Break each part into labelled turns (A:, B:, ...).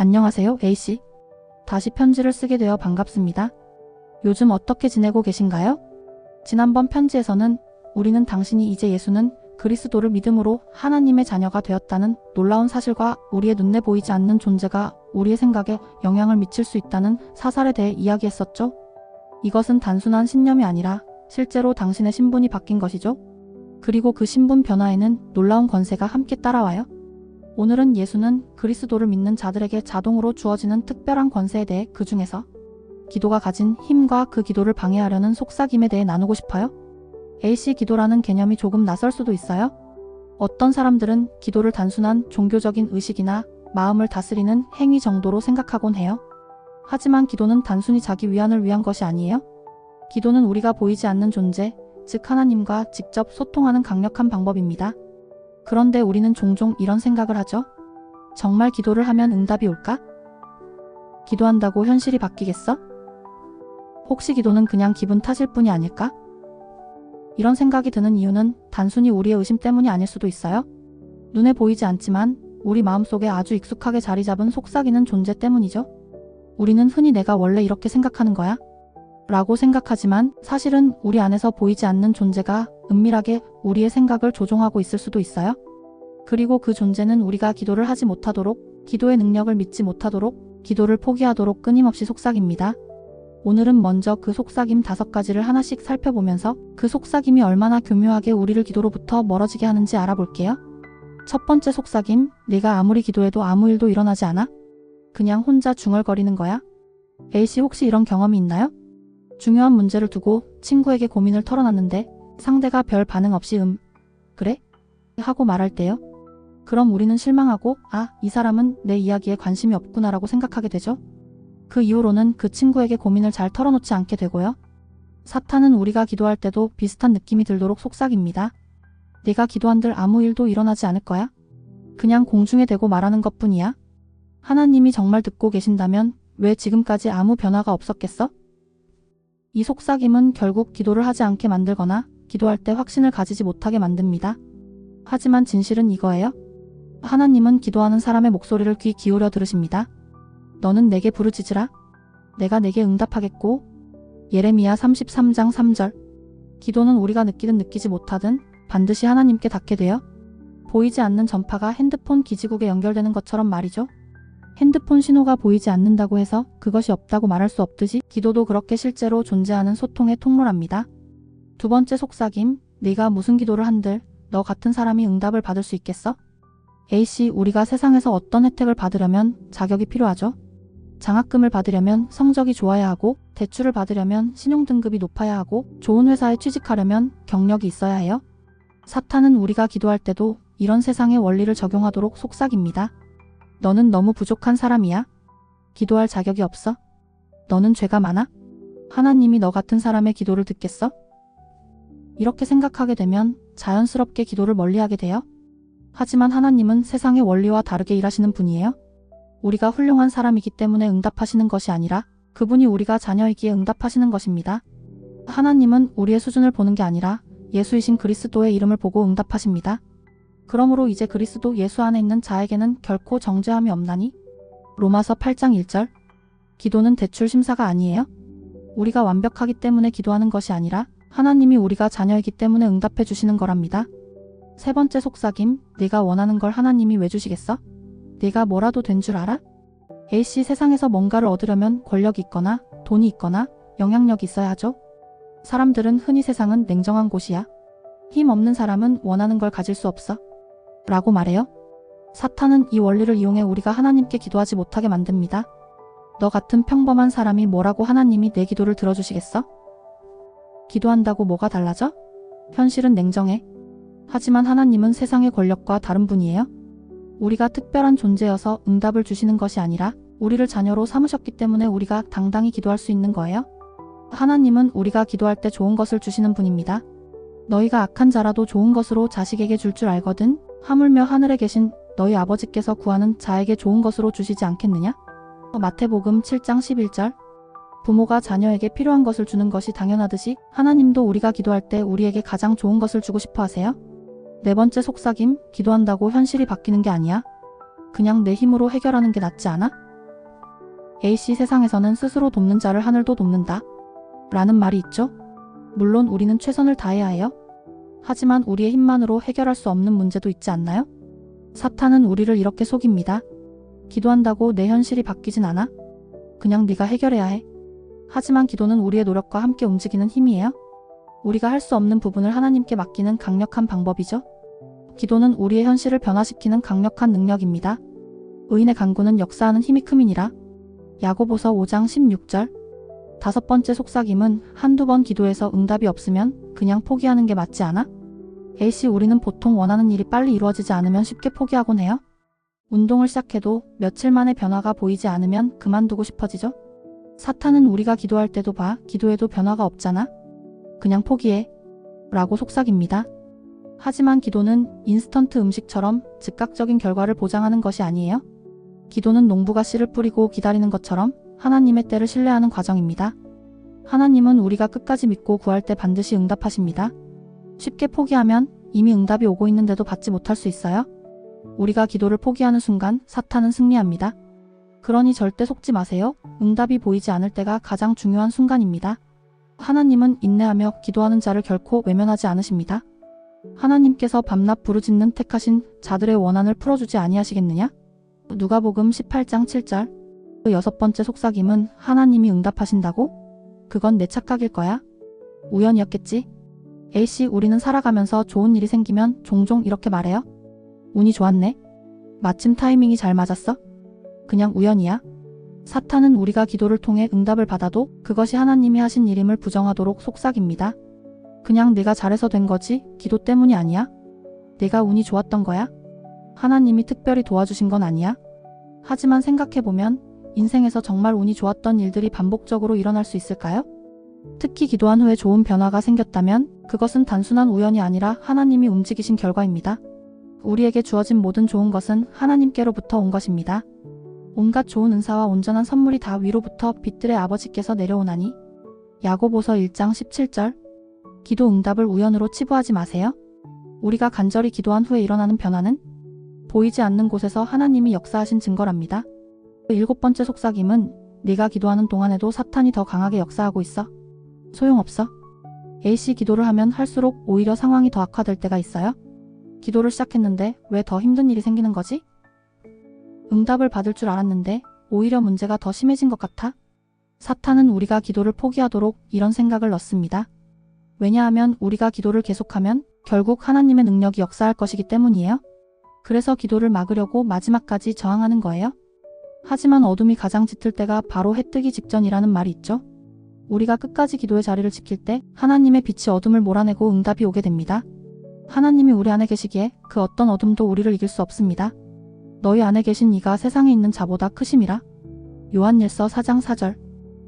A: 안녕하세요, A씨. 다시 편지를 쓰게 되어 반갑습니다. 요즘 어떻게 지내고 계신가요? 지난번 편지에서는 우리는 당신이 이제 예수는 그리스도를 믿음으로 하나님의 자녀가 되었다는 놀라운 사실과 우리의 눈에 보이지 않는 존재가 우리의 생각에 영향을 미칠 수 있다는 사실에 대해 이야기했었죠. 이것은 단순한 신념이 아니라 실제로 당신의 신분이 바뀐 것이죠. 그리고 그 신분 변화에는 놀라운 권세가 함께 따라와요. 오늘은 예수는 그리스도를 믿는 자들에게 자동으로 주어지는 특별한 권세에 대해 그 중에서 기도가 가진 힘과 그 기도를 방해하려는 속삭임에 대해 나누고 싶어요. A씨 기도라는 개념이 조금 낯설 수도 있어요. 어떤 사람들은 기도를 단순한 종교적인 의식이나 마음을 다스리는 행위 정도로 생각하곤 해요. 하지만 기도는 단순히 자기 위안을 위한 것이 아니에요. 기도는 우리가 보이지 않는 존재, 즉 하나님과 직접 소통하는 강력한 방법입니다. 그런데 우리는 종종 이런 생각을 하죠. 정말 기도를 하면 응답이 올까? 기도한다고 현실이 바뀌겠어? 혹시 기도는 그냥 기분 탓일 뿐이 아닐까? 이런 생각이 드는 이유는 단순히 우리의 의심 때문이 아닐 수도 있어요. 눈에 보이지 않지만 우리 마음속에 아주 익숙하게 자리 잡은 속삭이는 존재 때문이죠. 우리는 흔히 내가 원래 이렇게 생각하는 거야. 라고 생각하지만 사실은 우리 안에서 보이지 않는 존재가 은밀하게 우리의 생각을 조종하고 있을 수도 있어요. 그리고 그 존재는 우리가 기도를 하지 못하도록, 기도의 능력을 믿지 못하도록, 기도를 포기하도록 끊임없이 속삭입니다. 오늘은 먼저 그 속삭임 다섯 가지를 하나씩 살펴보면서 그 속삭임이 얼마나 교묘하게 우리를 기도로부터 멀어지게 하는지 알아볼게요. 첫 번째 속삭임, 내가 아무리 기도해도 아무 일도 일어나지 않아? 그냥 혼자 중얼거리는 거야? A씨 혹시 이런 경험이 있나요? 중요한 문제를 두고 친구에게 고민을 털어놨는데 상대가 별 반응 없이 음, 그래? 하고 말할 때요. 그럼 우리는 실망하고, 아, 이 사람은 내 이야기에 관심이 없구나라고 생각하게 되죠. 그 이후로는 그 친구에게 고민을 잘 털어놓지 않게 되고요. 사탄은 우리가 기도할 때도 비슷한 느낌이 들도록 속삭입니다. 내가 기도한들 아무 일도 일어나지 않을 거야? 그냥 공중에 대고 말하는 것 뿐이야? 하나님이 정말 듣고 계신다면 왜 지금까지 아무 변화가 없었겠어? 이 속삭임은 결국 기도를 하지 않게 만들거나 기도할 때 확신을 가지지 못하게 만듭니다. 하지만 진실은 이거예요. 하나님은 기도하는 사람의 목소리를 귀 기울여 들으십니다. 너는 내게 부르짖으라. 내가 내게 응답하겠고. 예레미야 33장 3절. 기도는 우리가 느끼든 느끼지 못하든 반드시 하나님께 닿게 돼요. 보이지 않는 전파가 핸드폰 기지국에 연결되는 것처럼 말이죠. 핸드폰 신호가 보이지 않는다고 해서 그것이 없다고 말할 수 없듯이 기도도 그렇게 실제로 존재하는 소통의 통로랍니다. 두 번째 속삭임, 네가 무슨 기도를 한들 너 같은 사람이 응답을 받을 수 있겠어? A씨, 우리가 세상에서 어떤 혜택을 받으려면 자격이 필요하죠. 장학금을 받으려면 성적이 좋아야 하고, 대출을 받으려면 신용등급이 높아야 하고, 좋은 회사에 취직하려면 경력이 있어야 해요. 사탄은 우리가 기도할 때도 이런 세상의 원리를 적용하도록 속삭입니다. 너는 너무 부족한 사람이야. 기도할 자격이 없어. 너는 죄가 많아. 하나님이 너 같은 사람의 기도를 듣겠어? 이렇게 생각하게 되면 자연스럽게 기도를 멀리하게 돼요. 하지만 하나님은 세상의 원리와 다르게 일하시는 분이에요. 우리가 훌륭한 사람이기 때문에 응답하시는 것이 아니라 그분이 우리가 자녀이기에 응답하시는 것입니다. 하나님은 우리의 수준을 보는 게 아니라 예수이신 그리스도의 이름을 보고 응답하십니다. 그러므로 이제 그리스도 예수 안에 있는 자에게는 결코 정죄함이 없나니? 로마서 8장 1절. 기도는 대출 심사가 아니에요. 우리가 완벽하기 때문에 기도하는 것이 아니라 하나님이 우리가 자녀이기 때문에 응답해 주시는 거랍니다. 세 번째 속삭임, 내가 원하는 걸 하나님이 왜 주시겠어? 내가 뭐라도 된 줄 알아? A씨 세상에서 뭔가를 얻으려면 권력이 있거나 돈이 있거나 영향력이 있어야 하죠. 사람들은 흔히 세상은 냉정한 곳이야. 힘 없는 사람은 원하는 걸 가질 수 없어. 라고 말해요. 사탄은 이 원리를 이용해 우리가 하나님께 기도하지 못하게 만듭니다. 너 같은 평범한 사람이 뭐라고 하나님이 내 기도를 들어주시겠어? 기도한다고 뭐가 달라져? 현실은 냉정해. 하지만 하나님은 세상의 권력과 다른 분이에요. 우리가 특별한 존재여서 응답을 주시는 것이 아니라 우리를 자녀로 삼으셨기 때문에 우리가 당당히 기도할 수 있는 거예요. 하나님은 우리가 기도할 때 좋은 것을 주시는 분입니다. 너희가 악한 자라도 좋은 것으로 자식에게 줄 줄 알거든 하물며 하늘에 계신 너희 아버지께서 구하는 자에게 좋은 것으로 주시지 않겠느냐? 마태복음 7장 11절 부모가 자녀에게 필요한 것을 주는 것이 당연하듯이 하나님도 우리가 기도할 때 우리에게 가장 좋은 것을 주고 싶어 하세요. 네 번째 속삭임, 기도한다고 현실이 바뀌는 게 아니야. 그냥 내 힘으로 해결하는 게 낫지 않아? A씨 세상에서는 스스로 돕는 자를 하늘도 돕는다. 라는 말이 있죠. 물론 우리는 최선을 다해야 해요. 하지만 우리의 힘만으로 해결할 수 없는 문제도 있지 않나요? 사탄은 우리를 이렇게 속입니다. 기도한다고 내 현실이 바뀌진 않아? 그냥 네가 해결해야 해. 하지만 기도는 우리의 노력과 함께 움직이는 힘이에요. 우리가 할 수 없는 부분을 하나님께 맡기는 강력한 방법이죠. 기도는 우리의 현실을 변화시키는 강력한 능력입니다. 의인의 간구는 역사하는 힘이 크민이라. 야고보서 5장 16절. 다섯 번째 속삭임은 한두 번 기도해서 응답이 없으면 그냥 포기하는 게 맞지 않아? A씨 우리는 보통 원하는 일이 빨리 이루어지지 않으면 쉽게 포기하곤 해요. 운동을 시작해도 며칠 만에 변화가 보이지 않으면 그만두고 싶어지죠? 사탄은 우리가 기도할 때도 봐, 기도해도 변화가 없잖아? 그냥 포기해. 라고 속삭입니다. 하지만 기도는 인스턴트 음식처럼 즉각적인 결과를 보장하는 것이 아니에요. 기도는 농부가 씨를 뿌리고 기다리는 것처럼 하나님의 때를 신뢰하는 과정입니다. 하나님은 우리가 끝까지 믿고 구할 때 반드시 응답하십니다. 쉽게 포기하면 이미 응답이 오고 있는데도 받지 못할 수 있어요. 우리가 기도를 포기하는 순간 사탄은 승리합니다. 그러니 절대 속지 마세요. 응답이 보이지 않을 때가 가장 중요한 순간입니다. 하나님은 인내하며 기도하는 자를 결코 외면하지 않으십니다. 하나님께서 밤낮 부르짖는 택하신 자들의 원한을 풀어주지 아니하시겠느냐? 누가복음 18장 7절. 그 여섯 번째 속삭임은 하나님이 응답하신다고? 그건 내 착각일 거야. 우연이었겠지? A씨 우리는 살아가면서 좋은 일이 생기면 종종 이렇게 말해요. 운이 좋았네. 마침 타이밍이 잘 맞았어. 그냥 우연이야. 사탄은 우리가 기도를 통해 응답을 받아도 그것이 하나님이 하신 일임을 부정하도록 속삭입니다. 그냥 내가 잘해서 된 거지 기도 때문이 아니야. 내가 운이 좋았던 거야. 하나님이 특별히 도와주신 건 아니야. 하지만 생각해보면 인생에서 정말 운이 좋았던 일들이 반복적으로 일어날 수 있을까요? 특히 기도한 후에 좋은 변화가 생겼다면 그것은 단순한 우연이 아니라 하나님이 움직이신 결과입니다. 우리에게 주어진 모든 좋은 것은 하나님께로부터 온 것입니다. 온갖 좋은 은사와 온전한 선물이 다 위로부터 빛들의 아버지께서 내려오나니. 야고보서 1장 17절. 기도 응답을 우연으로 치부하지 마세요. 우리가 간절히 기도한 후에 일어나는 변화는 보이지 않는 곳에서 하나님이 역사하신 증거랍니다. 일곱 번째 속삭임은 네가 기도하는 동안에도 사탄이 더 강하게 역사하고 있어. 소용없어. A씨 기도를 하면 할수록 오히려 상황이 더 악화될 때가 있어요. 기도를 시작했는데 왜 더 힘든 일이 생기는 거지? 응답을 받을 줄 알았는데 오히려 문제가 더 심해진 것 같아? 사탄은 우리가 기도를 포기하도록 이런 생각을 넣습니다. 왜냐하면 우리가 기도를 계속하면 결국 하나님의 능력이 역사할 것이기 때문이에요. 그래서 기도를 막으려고 마지막까지 저항하는 거예요. 하지만 어둠이 가장 짙을 때가 바로 해 뜨기 직전이라는 말이 있죠. 우리가 끝까지 기도의 자리를 지킬 때 하나님의 빛이 어둠을 몰아내고 응답이 오게 됩니다. 하나님이 우리 안에 계시기에 그 어떤 어둠도 우리를 이길 수 없습니다. 너희 안에 계신 이가 세상에 있는 자보다 크심이라. 요한일서 4장 4절.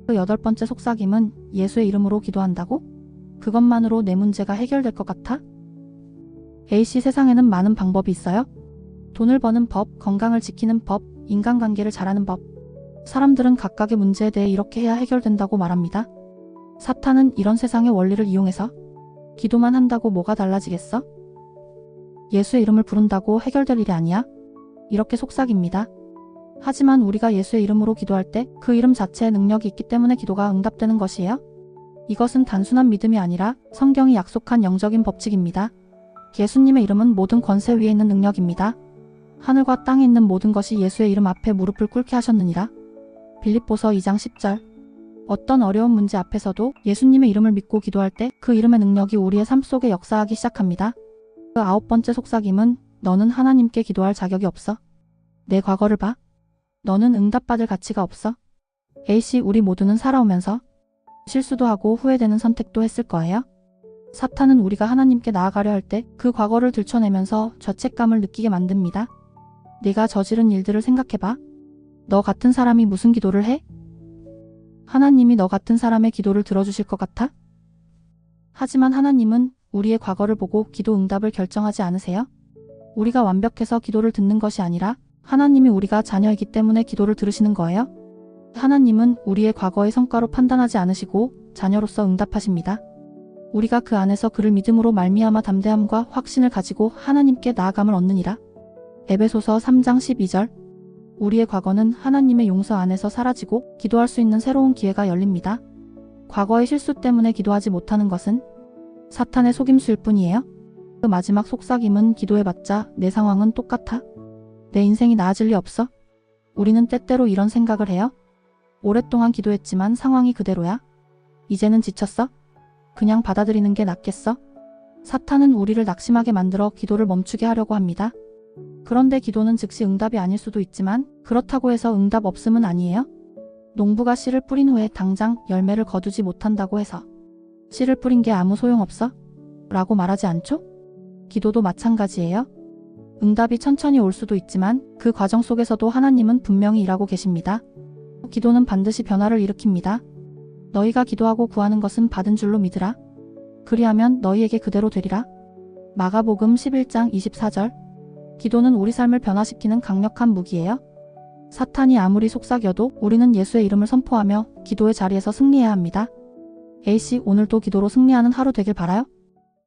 A: 그 여덟 번째 속삭임은 예수의 이름으로 기도한다고? 그것만으로 내 문제가 해결될 것 같아? A씨 세상에는 많은 방법이 있어요. 돈을 버는 법, 건강을 지키는 법, 인간관계를 잘하는 법. 사람들은 각각의 문제에 대해 이렇게 해야 해결된다고 말합니다. 사탄은 이런 세상의 원리를 이용해서 기도만 한다고 뭐가 달라지겠어? 예수의 이름을 부른다고 해결될 일이 아니야? 이렇게 속삭입니다. 하지만 우리가 예수의 이름으로 기도할 때 그 이름 자체에 능력이 있기 때문에 기도가 응답되는 것이에요. 이것은 단순한 믿음이 아니라 성경이 약속한 영적인 법칙입니다. 예수님의 이름은 모든 권세 위에 있는 능력입니다. 하늘과 땅에 있는 모든 것이 예수의 이름 앞에 무릎을 꿇게 하셨느니라. 빌립보서 2장 10절. 어떤 어려운 문제 앞에서도 예수님의 이름을 믿고 기도할 때 그 이름의 능력이 우리의 삶 속에 역사하기 시작합니다. 그 아홉 번째 속삭임은 너는 하나님께 기도할 자격이 없어. 내 과거를 봐. 너는 응답받을 가치가 없어. A씨 우리 모두는 살아오면서 실수도 하고 후회되는 선택도 했을 거예요. 사탄은 우리가 하나님께 나아가려 할 때 그 과거를 들춰내면서 죄책감을 느끼게 만듭니다. 네가 저지른 일들을 생각해봐. 너 같은 사람이 무슨 기도를 해? 하나님이 너 같은 사람의 기도를 들어주실 것 같아? 하지만 하나님은 우리의 과거를 보고 기도 응답을 결정하지 않으세요? 우리가 완벽해서 기도를 듣는 것이 아니라 하나님이 우리가 자녀이기 때문에 기도를 들으시는 거예요. 하나님은 우리의 과거의 성과로 판단하지 않으시고 자녀로서 응답하십니다. 우리가 그 안에서 그를 믿음으로 말미암아 담대함과 확신을 가지고 하나님께 나아감을 얻느니라. 에베소서 3장 12절. 우리의 과거는 하나님의 용서 안에서 사라지고 기도할 수 있는 새로운 기회가 열립니다. 과거의 실수 때문에 기도하지 못하는 것은 사탄의 속임수일 뿐이에요. 그 마지막 속삭임은 기도해봤자 내 상황은 똑같아. 내 인생이 나아질 리 없어. 우리는 때때로 이런 생각을 해요. 오랫동안 기도했지만 상황이 그대로야. 이제는 지쳤어? 그냥 받아들이는 게 낫겠어? 사탄은 우리를 낙심하게 만들어 기도를 멈추게 하려고 합니다. 그런데 기도는 즉시 응답이 아닐 수도 있지만 그렇다고 해서 응답 없음은 아니에요. 농부가 씨를 뿌린 후에 당장 열매를 거두지 못한다고 해서 씨를 뿌린 게 아무 소용없어? 라고 말하지 않죠? 기도도 마찬가지예요. 응답이 천천히 올 수도 있지만 그 과정 속에서도 하나님은 분명히 일하고 계십니다. 기도는 반드시 변화를 일으킵니다. 너희가 기도하고 구하는 것은 받은 줄로 믿으라. 그리하면 너희에게 그대로 되리라. 마가복음 11장 24절. 기도는 우리 삶을 변화시키는 강력한 무기예요. 사탄이 아무리 속삭여도 우리는 예수의 이름을 선포하며 기도의 자리에서 승리해야 합니다. A씨 오늘도 기도로 승리하는 하루 되길 바라요.